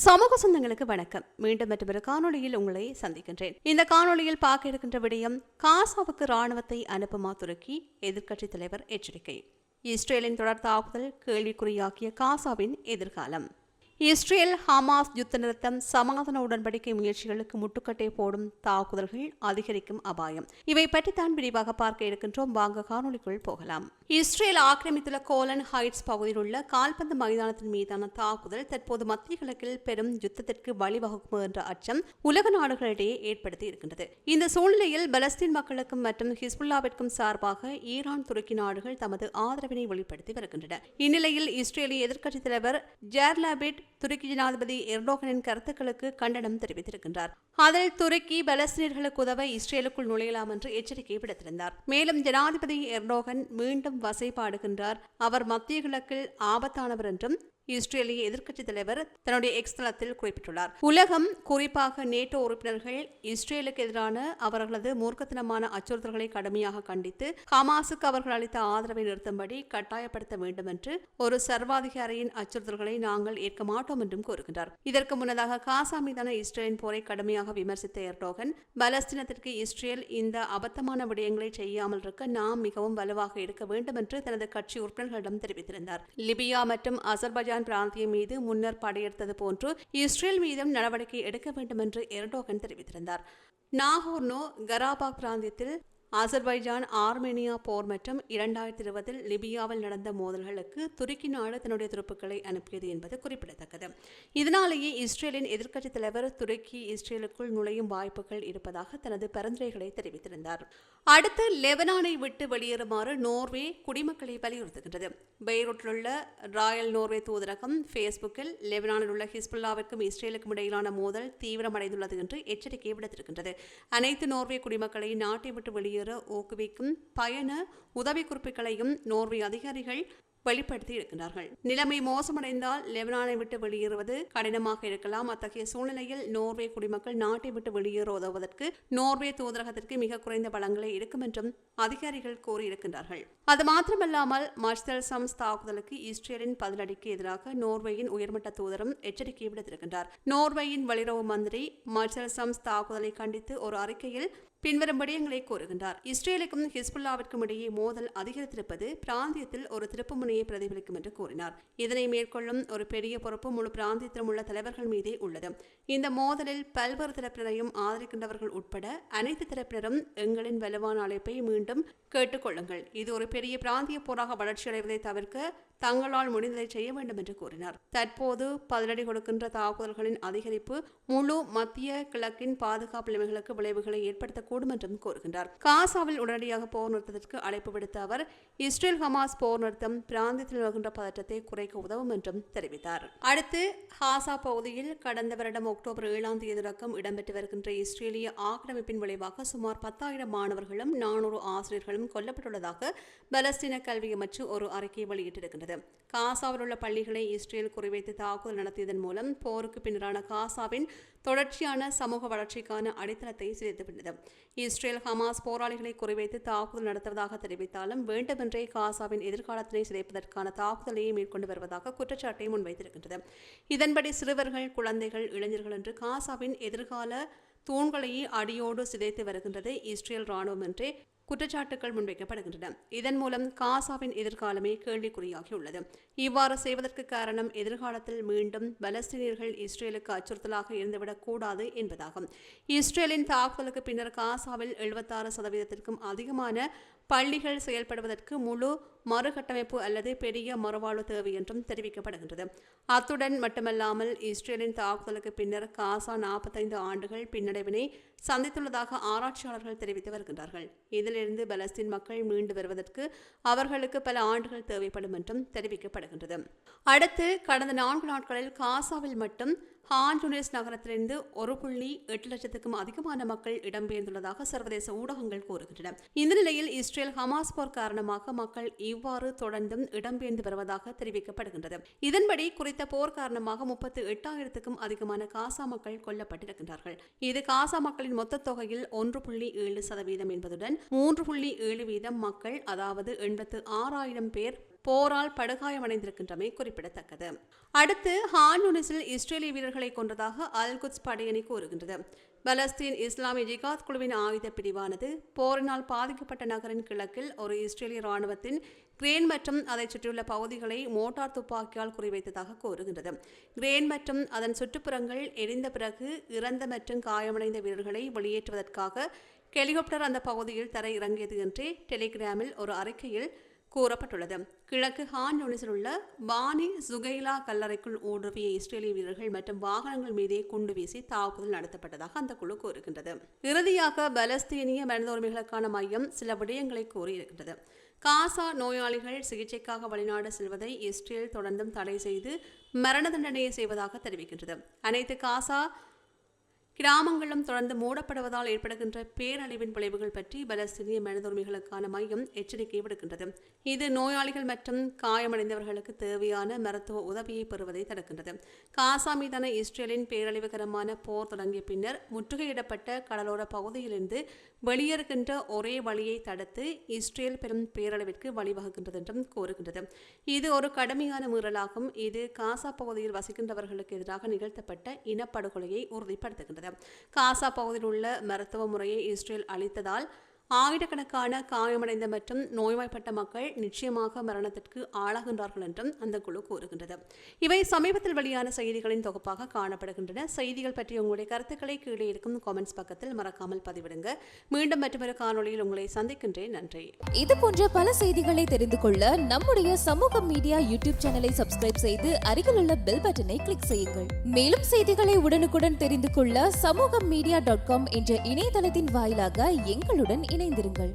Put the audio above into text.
சமூக சொந்தங்களுக்கு வணக்கம். மீண்டும் மற்றொரு காணொளியில் உங்களை சந்திக்கின்றேன். இந்த காணொளியில் பார்க்க இருக்கின்ற விடயம் காசாவுக்கு ராணுவத்தை அனுப்புமா துருக்கி எதிர்க்கட்சித் தலைவர் எச்சரிக்கை. இஸ்ரேலின் தொடர் தாக்குதல் கேள்விக்குறியாக்கிய காசாவின் எதிர்காலம். இஸ்ரேல் ஹமாஸ் யுத்த நிறுத்தம் சமாதான உடன்படிக்கை முயற்சிகளுக்கு முட்டுக்கட்டை போடும் தாக்குதல்கள் அதிகரிக்கும் அபாயம். இவை பற்றி தான் விரிவாக பார்க்க இருக்கின்றோம். வாங்க காணொளிக்குள் போகலாம். இஸ்ரேல் ஆக்கிரமித்துள்ள கோலன் ஹைட்ஸ் பகுதியில் உள்ள கால்பந்து மைதானத்தின் மீதான தாக்குதல் தற்போது மத்திய கிழக்கில் பெரும் யுத்தத்திற்கு வழிவகுக்கும் என்ற அச்சம் உலக நாடுகளிடையே ஏற்படுத்தி இருக்கின்றது. இந்த சூழ்நிலையில் பலஸ்தீன் மக்களுக்கும் மற்றும் ஹிஸ்புல்லாவிற்கும் சார்பாக ஈரான் துருக்கி நாடுகள் தமது ஆதரவினை வெளிப்படுத்தி வருகின்றன. இந்நிலையில் இஸ்ரேலிய எதிர்க்கட்சித் தலைவர் ஜேர்லாபிட் துருக்கி ஜனாதிபதி எர்டோகனின் கருத்துக்களுக்கு கண்டனம் தெரிவித்திருக்கின்றார். அதில் துருக்கி பலஸ்தீனர்களுக்கு உதவ இஸ்ரேலுக்குள் நுழையலாம் என்று எச்சரிக்கை விடுத்திருந்தார். மேலும் ஜனாதிபதி எர்டோகன் மீண்டும் வசைபாடுகின்றார். அவர் மத்திய கிழக்கில் ஆபத்தானவர் என்றும் இஸ்ரேலிய எதிர்க்கட்சித் தலைவர் தன்னுடைய எக்ஸ் தளத்தில் குறிப்பிட்டுள்ளார். உலகம் குறிப்பாக நேட்டோ உறுப்பினர்கள் இஸ்ரேலுக்கு எதிரான அவர்களது மூர்க்கத்தனமான அச்சுறுத்தல்களை கடுமையாக கண்டித்து ஹமாஸுக்கு அவர்கள் அளித்த ஆதரவை நிறுத்தும்படி கட்டாயப்படுத்த வேண்டும் என்று ஒரு சர்வாதிகாரியின் அச்சுறுத்தல்களை நாங்கள் ஏற்க மாட்டோம் என்றும் கூறுகின்றார். இதற்கு முன்னதாக காசா மீதான இஸ்ரேலின் போரை கடுமையாக விமர்சித்த எர்டோகன் பலஸ்தீனத்திற்கு இஸ்ரேல் இந்த அபத்தமான விடயங்களை செய்யாமல் இருக்க நாம் மிகவும் வலுவாக இருக்க வேண்டும் என்று தனது கட்சி உறுப்பினர்களிடம் தெரிவித்திருந்தார். லிபியா மற்றும் அசர்பைஜான் பிராந்தியம் மீது முன்னர் படையெடுத்தது போன்று இஸ்ரேல் மீதும் நடவடிக்கை எடுக்க வேண்டும் என்று எர்டோகன் தெரிவித்திருந்தார். நாகோர்னோ கராபாக் பிராந்தியத்தில் அசர்பைஜான் ஆர்மேனியா போர் மற்றும் இரண்டாயிரத்தி இருபதில் லிபியாவில் நடந்த மோதல்களுக்கு துருக்கி நாடு தன்னுடைய துருப்புக்களை அனுப்பியது என்பது குறிப்பிடத்தக்கது. இதனாலேயே இஸ்ரேலின் எதிர்க்கட்சித் தலைவர் துருக்கி இஸ்ரேலுக்குள் நுழையும் வாய்ப்புகள் இருப்பதாக தனது பரிந்துரைகளை தெரிவித்திருந்தார். அடுத்து லெபனானை விட்டு வெளியேறுமாறு நோர்வே குடிமக்களை வலியுறுத்துகின்றது. பெய்ரூட்டில் உள்ள ராயல் நோர்வே தூதரகம் ஃபேஸ்புக்கில் லெபனானில் உள்ள ஹிஸ்புல்லாவிற்கும் இஸ்ரேலுக்கும் இடையிலான மோதல் தீவிரமடைந்துள்ளது என்று எச்சரிக்கை விடுத்திருக்கின்றது. அனைத்து நோர்வே குடிமக்களை நாட்டை விட்டு வெளியேற ஊக்குவிக்கும் பயண உதவிக்குறிப்புகளையும் நோர்வே அதிகாரிகள் வெளிப்படுத்தி இருக்கின்றார்கள். நிலைமை மோசமடைந்தால் லெபனானை விட்டு வெளியேறுவது கடினமாக இருக்கலாம். அத்தகைய சூழ்நிலையில் நோர்வே குடிமக்கள் நாட்டை விட்டு வெளியேற உதவுவதற்கு நோர்வே தூதரகத்திற்கு மிக குறைந்த பலங்களை இருக்கும் என்றும் அதிகாரிகள் கூறியிருக்கின்றார்கள். அது மாத்திரமல்லாமல் மஷ்தல் சம்ஸ் தாக்குதலுக்கு இஸ்ரேலின் பதிலடிக்கு எதிராக நோர்வேயின் உயர்மட்ட தூதரும் எச்சரிக்கை விடுத்திருக்கின்றார். நோர்வேயின் வெளியுறவு மந்திரி மர்சல் சம்ஸ் தாக்குதலை கண்டித்து ஒரு அறிக்கையில் பின்வரும் விடயங்களை கூறுகின்றார். இஸ்ரேலுக்கும் ஹிஸ்புல்லாவிற்கும் இடையே மோதல் அதிகரித்திருப்பது பிராந்தியத்தில் ஒரு திருப்புமுனையை பிரதிபலிக்கும் என்று கூறினார். இதனை மேற்கொள்ளும் ஒரு பெரிய பொறுப்பு முழு பிராந்தியத்திலும் உள்ள தலைவர்கள் மீதே உள்ளது. இந்த மோதலில் பல்வேறு தரப்பினரையும் ஆதரிக்கின்றவர்கள் உட்பட அனைத்து தரப்பினரும் எங்களின் வலுவான அழைப்பை மீண்டும் கேட்டுக்கொள்ளுங்கள். இது ஒரு பெரிய பிராந்திய போராக வளர்ச்சியடைவதை தவிர்க்க தங்களால் முடிந்ததை செய்ய வேண்டும் என்று கூறினார். தற்போது பதிலடி கொடுக்கின்ற தாக்குதல்களின் அதிகரிப்பு முழு மத்திய கிழக்கின் பாதுகாப்பு நிலைமைகளுக்கு விளைவுகளை ஏற்படுத்த கூடும் என்றும் கூறுகின்றார். காசாவில் உடனடியாக போர் நிறுத்தத்திற்கு அழைப்பு விடுத்த அவர் இஸ்ரேல் ஹமாஸ் போர் நிறுத்தம் பிராந்தியத்தில் நிலவுகின்ற பதற்றத்தை குறைக்க உதவும் என்றும் தெரிவித்தார். அடுத்து ஹாசா பகுதியில் கடந்த வருடம் அக்டோபர் ஏழாம் தேதி தொடக்கம் இடம்பெற்று வருகின்ற இஸ்ரேலிய ஆக்கிரமிப்பின் விளைவாக சுமார் பத்தாயிரம் மாணவர்களும் நானூறு ஆசிரியர்களும் கொல்லப்பட்டுள்ளதாக பலஸ்தீன கல்வி அமைச்சு ஒரு அறிக்கை வெளியிட்டிருக்கின்றது. காசாவில் உள்ள பள்ளிகளை இஸ்ரேல் குறிவைத்து தாக்குதல் நடத்தியதன் மூலம் போருக்கு பின்னரான காசாவின் தொடர்ச்சியான சமூக வளர்ச்சிக்கான அடித்தளத்தை சிதைத்துவிட்டது. இஸ்ரேல் ஹமாஸ் போராளிகளை குறிவைத்து தாக்குதல் நடத்துவதாக தெரிவித்தாலும் வேண்டுமென்றே காசாவின் எதிர்காலத்தினை சிதைப்பதற்கான தாக்குதலையே மேற்கொண்டு வருவதாக குற்றச்சாட்டை முன்வைத்திருக்கின்றது. இதன்படி சிறுவர்கள் குழந்தைகள் இளைஞர்கள் என்று காசாவின் எதிர்கால தூண்களையே அடியோடு சிதைத்து வருகின்றது இஸ்ரேல் ராணுவம் என்றே குற்றச்சாட்டுகள் முன்வைக்கப்படுகின்றன. இதன் மூலம் காசாவின் எதிர்காலமே கேள்விக்குறியாகியுள்ளது. இவ்வாறு செய்வதற்கு காரணம் எதிர்காலத்தில் மீண்டும் பலஸ்தீனியர்கள் இஸ்ரேலுக்கு அச்சுறுத்தலாக இருந்துவிடக் கூடாது என்பதாகும். இஸ்ரேலின் தாக்குதலுக்கு பின்னர் காசாவில் எழுபத்தாறு சதவீதத்திற்கும் அதிகமான பள்ளிகள் செயல்படுவதற்கு முழு மறுகட்டமைப்பு அல்லது பெரிய மறுவாழ்வு தேவை என்றும் தெரிவிக்கப்படுகின்றது. அத்துடன் மட்டுமல்லாமல் இஸ்ரேலின் தாக்குதலுக்கு பின்னர் காசா நாற்பத்தைந்து ஆண்டுகள் பின்னடைவினை சந்தித்துள்ளதாக ஆராய்ச்சியாளர்கள் தெரிவித்து வருகின்றார்கள். இதிலிருந்து பலஸ்தீன் மக்கள் மீண்டு வருவதற்கு அவர்களுக்கு பல ஆண்டுகள் தேவைப்படும் என்றும் தெரிவிக்கப்படுகின்றது. அடுத்து கடந்த நான்கு நாட்களில் காசாவில் மட்டும் ஹான் நகரத்திலிருந்து ஒரு புள்ளி எட்டு லட்சத்துக்கும் அதிகமான மக்கள் இடம்பெயர்ந்துள்ளதாக சர்வதேச ஊடகங்கள் கூறுகின்றன. இந்த நிலையில் இஸ்ரேல் ஹமாஸ் போர் காரணமாக மக்கள் இவ்வாறு தொடர்ந்தும் இடம்பெயர்ந்து வருவதாக தெரிவிக்கப்படுகின்றது. இதன்படி குறித்த போர் காரணமாக முப்பத்தி எட்டாயிரத்துக்கும் அதிகமான காசா மக்கள் கொல்லப்பட்டிருக்கின்றார்கள். இது காசா மக்களின் மொத்த தொகையில் ஒன்று புள்ளி ஏழு சதவீதம் என்பதுடன் மூன்று புள்ளி ஏழு வீதம் மக்கள் அதாவது எண்பத்து ஆறாயிரம் பேர் போரால் படுகாயமடைந்திருக்கின்றமை குறிப்பிடத்தக்கது. அடுத்து ஹான்யூனிஸில் இஸ்ரேலிய வீரர்களை கொன்றதாக அல்குத்ஸ் படையணி கூறுகின்றது. பலஸ்தீன் இஸ்லாமிய ஜிகாத் குழுவின் ஆயுத பிரிவானது போரினால் பாதிக்கப்பட்ட நகரின் கிழக்கில் ஒரு இஸ்ரேலிய ராணுவத்தின் கிரேன் மற்றும் அதைச் சுற்றியுள்ள பகுதிகளை மோட்டார் துப்பாக்கியால் குறிவைத்ததாக கூறுகின்றது. கிரேன் மற்றும் அதன் சுற்றுப்புறங்கள் எரிந்த பிறகு இறந்த மற்றும் காயமடைந்த வீரர்களை வெளியேற்றுவதற்காக ஹெலிகாப்டர் அந்த பகுதியில் தரை இறங்கியது என்று டெலிகிராமில் ஒரு அறிக்கையில் கூறப்பட்டுள்ளது. கிழக்கு ஹான் யூனிஸில் உள்ள பானி சுகைலா கல்லறைக்குள் ஊடுருவிய இஸ்ரேலிய வீரர்கள் மற்றும் வாகனங்கள் மீதே குண்டு வீசி தாக்குதல் நடத்தப்பட்டதாக அந்த குழு கூறுகின்றது. இறுதியாக பலஸ்தீனிய மனித உரிமைகளுக்கான மையம் சில விடயங்களை கூறியிருக்கின்றது. காசா நோயாளிகள் சிகிச்சைக்காக வெளிநாடு செல்வதை இஸ்ரேல் தொடர்ந்தும் தடை செய்து மரண தண்டனையை செய்வதாக தெரிவிக்கின்றது. அனைத்து காசா கிராமங்களும் தொடர்ந்து மூடப்படுவதால் ஏற்படுகின்ற பேரழிவின் விளைவுகள் பற்றி பலஸ்தீனிய சிறிய உரிமைகளுக்கான மையம் எச்சரிக்கை விடுக்கின்றது. இது நோயாளிகள் மற்றும் காயமடைந்தவர்களுக்கு தேவையான மருத்துவ உதவியை பெறுவதை தடுக்கின்றது. காசா மீதான இஸ்ரேலின் பேரழிவுகரமான போர் தொடங்கிய பின்னர் முற்றுகையிடப்பட்ட கடலோர பகுதியிலிருந்து வெளியேறுகின்ற ஒரே வழியை தடுத்து இஸ்ரேல் பெரும் பேரழிவிற்கு வழிவகுக்கின்றது என்றும் கூறுகின்றது. இது ஒரு கடுமையான மீறலாகும். இது காசா பகுதியில் வசிக்கின்றவர்களுக்கு எதிராக நிகழ்த்தப்பட்ட இனப்படுகொலையை உறுதிப்படுத்துகின்றது. காசா பகுதியில் உள்ள மருத்துவ முறையை இஸ்ரேல் அளித்ததால் ஆயிரக்கணக்கான காயமடைந்த மற்றும் நோய்வாய்ப்பட்ட மக்கள் நிச்சயமாக மரணத்திற்கு ஆளாகின்றார்கள் என்றும் அந்த குழு கூறுகின்றது. இவை சமீபத்தில் வெளியான செய்திகளின் தொகுப்பாக காணப்படுகின்றன. செய்திகள் பற்றிய உங்களுடைய கருத்துக்களை கீழே இருக்கும் காமெண்ட்ஸ் பக்கத்தில் மறக்காமல் பதிவிடுங்க. மீண்டும் மற்றொரு காணொளியில் உங்களை சந்திக்கின்றேன். நன்றி. இது போன்ற பல செய்திகளை தெரிந்து கொள்ள நம்முடைய சமூக மீடியா யூடியூப் சேனலை சப்ஸ்கிரைப் செய்து அருகில் உள்ள பெல் பட்டனை கிளிக் செய்யுங்கள். மேலும் செய்திகளை உடனுக்குடன் தெரிந்து கொள்ள சமூக மீடியா டாட் காம் என்ற இணையதளத்தின் வாயிலாக எங்களுடன் இணைந்திருங்கள்.